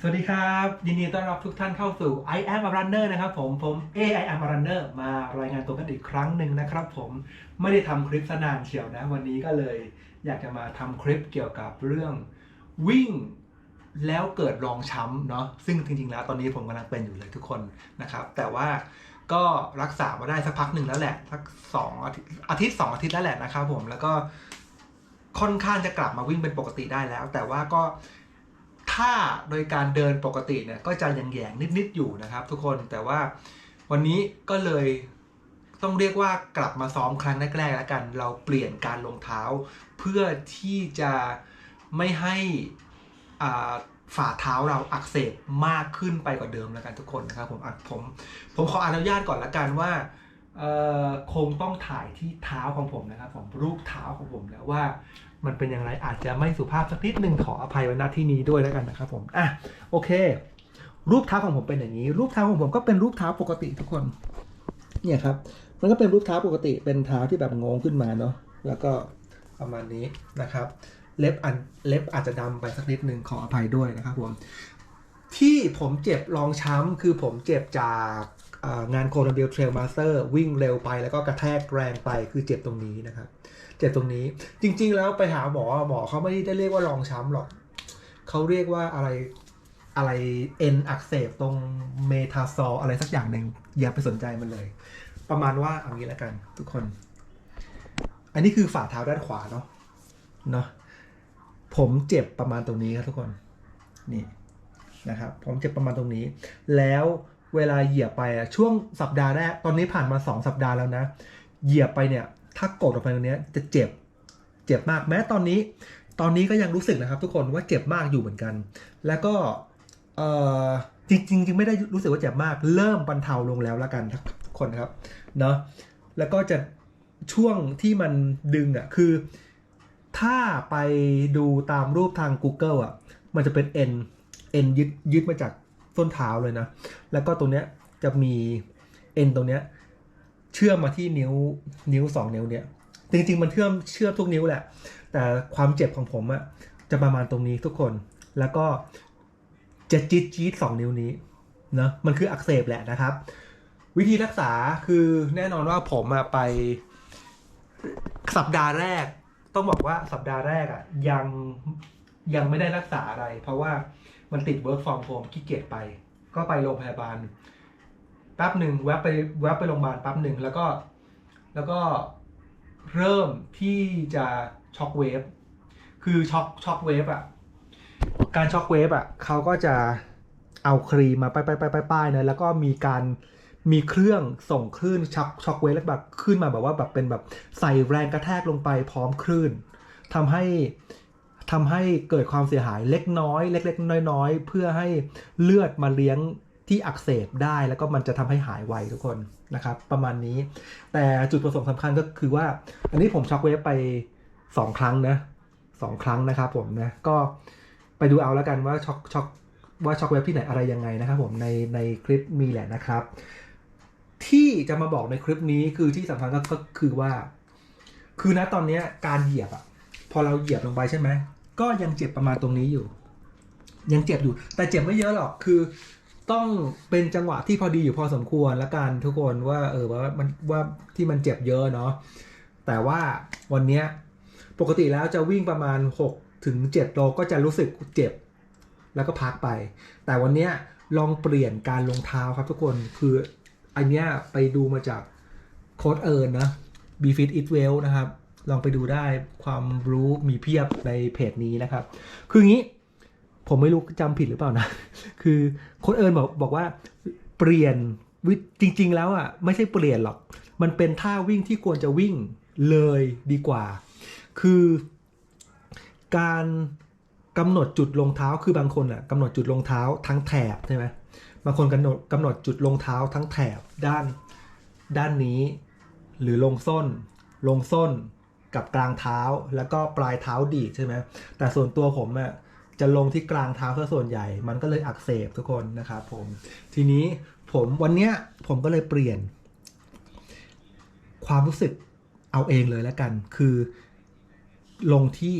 สวัสดีครับ ยินดีต้อนรับทุกท่านเข้าสู่ I am a runner นะครับผม ผม A I am a runner มารายงานตัวกันอีกครั้งหนึ่งนะครับผมไม่ได้ทำคลิปสนานเชียวนะ วันนี้ก็เลยอยากจะมาทำคลิปเกี่ยวกับเรื่องวิ่งแล้วเกิดรองช้ำเนาะซึ่งจริงๆแล้วตอนนี้ผมกำลังเป็นอยู่เลยทุกคนนะครับ แต่ว่าก็รักษามาได้สักพักหนึ่งแล้วแหละสักสองอาทิตย์อาทิตย์สองอาทิตย์แล้วแหละนะครับผมแล้วก็ค่อนข้างจะกลับมาวิ่งเป็นปกติได้แล้ว แต่ว่าก็ ถ้าโดยการเดินปกติเนี่ยก็จะยังแยงนิดๆอยู่นะครับ ทุกคนแต่ว่าวันนี้ก็เลยต้องเรียกว่ากลับมาซ้อมครั้งแรกๆแล้วกัน เราเปลี่ยนการลงเท้า เพื่อที่จะไม่ให้ฝ่าเท้าเราอักเสบมากขึ้นไปกว่าเดิมแล้วกันทุกคนนะครับผมผมผมขออนุญาตก่อนละกันว่าคงต้องถ่ายที่เท้าของผมนะครับผมรูปเท้าของผมแล้วว่า มันเป็นอย่างไรอาจจะไม่สุภาพสักนิดหนึ่งขออภัยไว้ณที่นี้ด้วยแล้วกันนะครับผมอะโอเค รูปเท้าของผมเป็นอย่างนี้ รูปเท้าของผมก็เป็นรูปเท้าปกติทุกคน เนี่ยครับ มันก็เป็นรูปเท้าปกติเป็นเท้าที่แบบงงขึ้นมาเนาะแล้วก็ประมาณนี้นะครับ เล็บอันเล็บอาจจะดำไปสักนิดหนึ่งขออภัยด้วยนะครับผมที่ผมเจ็บรองช้ำคือผมเจ็บจากงานโคนัมเบลเทรลมาสเตอร์วิ่งเร็วไปแล้วก็กระแทกแรงไปคือเจ็บตรงนี้นะครับ เจ็บตรงนี้ จริง ๆ แล้วไปหาหมอหมอเขาไม่ได้เรียกว่ารองช้ำหรอกเขาเรียกว่าอะไรอะไรเอ็นอักเสบตรงเมทาซอลอะไรสักอย่างหนึ่งอย่าไปสนใจมันเลย ประมาณว่าเอางี้แล้วกัน ทุกคน อันนี้คือฝ่าเท้าด้านขวาเนาะเนาะผมเจ็บประมาณตรงนี้ครับทุกคนนี่นะครับ ผมเจ็บประมาณตรงนี้ แล้วเวลาเหยียบไปอะช่วงสัปดาห์แรกตอนนี้ผ่านมาสองสัปดาห์แล้วนะ เหยียบไปเนี่ย ถ้ากดออกไปตรงนี้จะเจ็บ เจ็บมากแม้ตอนนี้ ตอนนี้ก็ยังรู้สึกนะครับ ทุกคนว่าเจ็บมากอยู่เหมือนกัน แล้วก็จริงๆจริงไม่ได้รู้สึกว่าเจ็บมาก เริ่มบรรเทาลงแล้วละกันทุกคนครับเนาะแล้วก็จะช่วงที่มันดึงอะคือ ถ้าไปดูตามรูปทาง Google อะ มันจะเป็นเอ็นเอ็นยึดยึดมาจากส้นเท้าเลยนะ แล้วก็ตรงเนี้ยจะมีเอ็นตรงเนี้ย เชื่อมมาที่นิ้วนิ้วสองนิ้วเนี่ยจริงๆมันเชื่อมเชื่อมทุกนิ้วแหละ แต่ความเจ็บของผมอะจะประมาณตรงนี้ทุกคน แล้วก็จะจี๊ดจี๊ดสองนิ้วนี้เนอะมันคืออักเสบแหละนะครับ วิธีรักษาคือแน่นอนว่าผมอะไปสัปดาห์แรก ต้องบอกว่าสัปดาห์แรกอะยังยังไม่ได้รักษาอะไร เพราะว่ามันติด work from home ขี้เกียจไป ก็ไปโรงพยาบาล แป๊บหนึ่งแวบไปแวบไปโรงพยาบาลแป๊บหนึ่งแล้วก็แล้วก็เริ่มที่จะช็อกเวฟคือช็อกช็อกเวฟอะการช็อกเวฟอะเขาก็จะเอาครีมมาป้ายป้ายป้ายป้ายป้ายนยแล้วก็มีการมีเครื่องส่งคลื่นช็อกช็อกเวฟแล้วแบบขึ้นมาแบบว่าแบบเป็นแบบใส่แรงกระแทกลงไปพร้อมคลื่นทำให้ทำให้เกิดความเสียหายเล็กน้อย เล็ก ๆ น้อย ๆ เพื่อให้เลือดมาเลี้ยง ที่อักเสบได้แล้วก็มันจะทำให้หายไวทุกคนนะครับ ประมาณนี้ แต่จุดประสงค์สำคัญก็คือว่า อันนี้ผมช็อกเวฟไป 2 ครั้งนะสองครั้งนะครับผมนะก็ไปดูเอาแล้วกันว่าช็อกช็อกว่าช็อกเวฟที่ไหนอะไรยังไงนะครับผมในในคลิปมีแหละนะครับ ที่จะมาบอกในคลิปนี้คือที่สำคัญก็คือว่า คือณตอนนี้การเหยียบอะพอเราเหยียบลงไปใช่ไหมก็ยังเจ็บประมาณตรงนี้อยู่ ยังเจ็บอยู่ แต่เจ็บไม่เยอะหรอกคือ ต้องเป็นจังหวะที่พอดีอยู่พอสมควรละกันทุกคนว่า เออว่ามันว่าที่มันเจ็บเยอะเนาะแต่ว่าวันเนี้ยปกติแล้วจะวิ่งประมาณ 6 ถึง 7 โลก็จะรู้สึกเจ็บ แล้วก็พักไป แต่วันเนี้ยลองเปลี่ยนการลงเท้าครับทุกคนคืออันเนี้ยไปดูมาจากโค้ดเอิร์นนะ b f i t It Well นะครับ ลองไปดูได้ความรู้มีเพียบในเพจนี้นะครับ คืองี้ ผมไม่รู้จำผิดหรือเปล่านะ คือโค้ดเอิญบอกบอกว่าเปลี่ยนวิจริง ๆ แล้วอะไม่ใช่เปลี่ยนหรอก มันเป็นท่าวิ่งที่ควรจะวิ่งเลยดีกว่า คือการกำหนดจุดลงเท้าคือบางคนอะกำหนดจุดลงเท้าทั้งแถบใช่ไหมบางคนกำหนดกำหนดจุดลงเท้าทั้งแถบด้านด้านนี้ หรือลงส้น ลงส้นกับกลางเท้าแล้วก็ปลายเท้าดีใช่ไหมแต่ส่วนตัวผมอะ จะลงที่กลางเท้าซะส่วนใหญ่ มันก็เลยอักเสบทุกคนนะครับผม ทีนี้ผมวันเนี้ยผมก็เลยเปลี่ยน ความรู้สึกเอาเองเลยแล้วกัน คือ ลงที่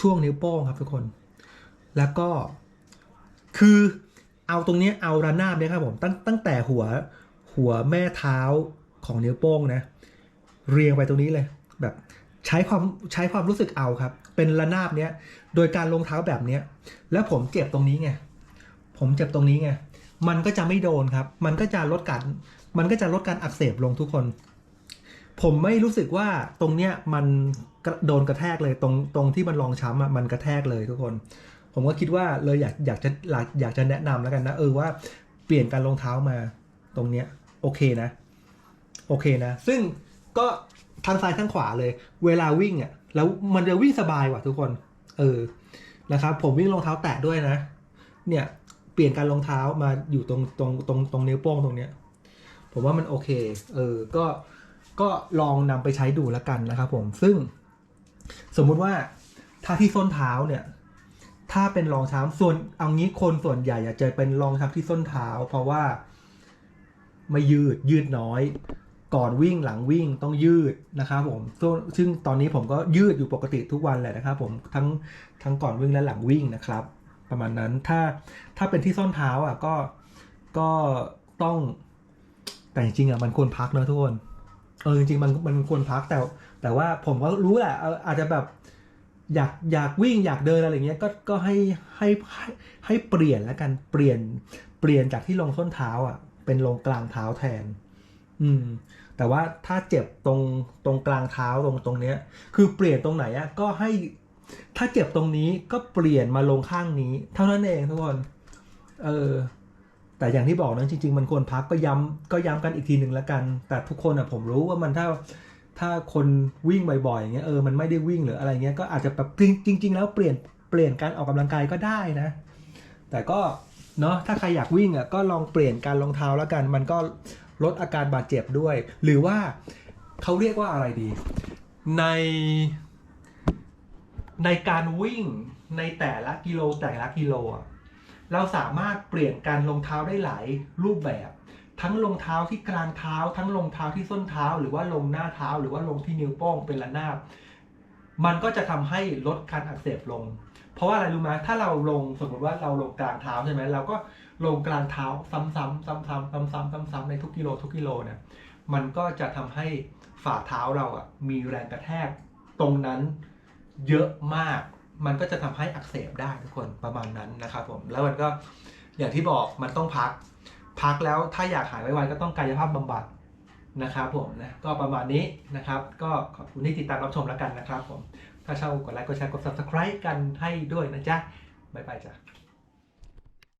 ช่วงนิ้วโป้งครับทุกคน แล้วก็คือเอาตรงนี้เอาระนาบเนี่ยครับผมตั้งตั้งแต่หัวหัวแม่เท้าของนิ้วโป้งนะ เรียงไปตรงนี้เลย แบบ ใช้ความใช้ความรู้สึกเอาครับ เป็นระนาบเนี้ย โดยการลงเท้าแบบเนี้ย แล้วผมเจ็บตรงนี้ไง ผมเจ็บตรงนี้ไง มันก็จะไม่โดนครับ มันก็จะลดการ มันก็จะลดการอักเสบลงทุกคน ผมไม่รู้สึกว่าตรงเนี้ยมันโดนกระแทกเลยตรงตรงที่มันรองช้ำอะมันกระแทกเลยทุกคน ผมก็คิดว่าเลยอยากอยากจะอยากอยากจะแนะนำแล้วกันนะเออว่าเปลี่ยนการรองเท้ามาตรงเนี้ยโอเคนะ โอเคนะ ซึ่งก็ ทางซ้ายทางขวาเลย เวลาวิ่งอะ แล้วมันจะวิ่งสบายกว่าทุกคน เออ นะครับ ผมวิ่งรองเท้าแตะด้วยนะ เนี่ย เปลี่ยนการรองเท้ามาอยู่ตรงตรงตรงตรงนิ้วโป้งตรงเนี้ย ผมว่ามันโอเค เออ ก็ ก็ลองนำไปใช้ดูแล้วกันนะครับผม ซึ่ง สมมุติว่าถ้าที่ส้นเท้าเนี่ย ถ้าเป็นรองเท้าส่วน เอางี้คนส่วนใหญ่อะจะเป็นรองเท้าที่ส้นเท้า เพราะว่าไม่ยืดยืดน้อย ก่อนวิ่งหลังวิ่งต้องยืดนะครับผมซึ่งตอนนี้ผมก็ยืดอยู่ปกติทุกวันแหละนะครับผมทั้งทั้งก่อนวิ่งและหลังวิ่งนะครับ ประมาณนั้นถ้าถ้าเป็นที่ส้นเท้าอะก็ก็ต้องแต่จริงๆอะมันควรพักเนะทุกคนเออจริงๆมันมันควรพักแต่ แต่ว่าผมก็รู้แหละอาจจะแบบอยากอยากวิ่งอยากเดินอะไรเงี้ยก็ก็ให้ให้ให้ให้เปลี่ยนแล้วกันเปลี่ยนเปลี่ยนจากที่ลงส้นเท้าอะเป็นลงกลางเท้าแทน อืม แต่ว่าถ้าเจ็บตรงตรงกลางเท้าตรงตรงเนี้ย คือเปลี่ยนตรงไหนอะก็ให้ถ้าเจ็บตรงนี้ก็เปลี่ยนมาลงข้างนี้ เท่านั้นเองทุกคน เออ แต่อย่างที่บอกนะจริง ๆ มันควรพักก็ย้ำก็ย้ำกันอีกทีหนึ่งแล้วกัน แต่ทุกคนอะผมรู้ว่ามันถ้าถ้าคนวิ่งบ่อยๆอย่างเงี้ยเออมันไม่ได้วิ่งหรืออะไรเงี้ยก็อาจจะแบบจริง ๆ แล้วเปลี่ยนเปลี่ยนการออกกำลังกายก็ได้นะ แต่ก็เนาะถ้าใครอยากวิ่งอะก็ลองเปลี่ยนการรองเท้าแล้วกัน มันก็ ลดอาการบาดเจ็บด้วย หรือว่าเขาเรียกว่าอะไรดี ใน ในการวิ่งในแต่ละกิโลแต่ละกิโลเราสามารถเปลี่ยนการรองเท้าได้หลายรูปแบบ ทั้งรองเท้าที่กลางเท้า ทั้งรองเท้าที่ส้นเท้า หรือว่าลงหน้าเท้า หรือว่าลงที่นิ้วโป้งเป็นระนาบมันก็จะทำให้ลดการอักเสบลง เพราะว่าอะไรรู้ไหมถ้าเราลงสมมติว่าเราลงกลางเท้าใช่ไหมเราก็ ลงกลางเท้าซ้ำๆซ้ำๆซ้ำๆซ้ำๆซ้ำๆในทุกกิโลทุกกิโลเนี่ยมันก็จะทำให้ฝ่าเท้าเราอะมีแรงกระแทกตรงนั้นเยอะมาก มันก็จะทำให้อักเสบได้ทุกคนประมาณนั้นนะครับผมแล้วมันก็อย่างที่บอกมันต้องพัก พักแล้วถ้าอยากหายไวๆก็ต้องกายภาพบำบัดนะครับผมนะก็ประมาณนี้นะครับ ก็ขอบคุณที่ติดตามรับชมแล้วกันนะครับผมถ้าชอบกดไลค์กดแชร์กด subscribe กันให้ด้วยนะจ๊ะบ๊ายบายจ้ะ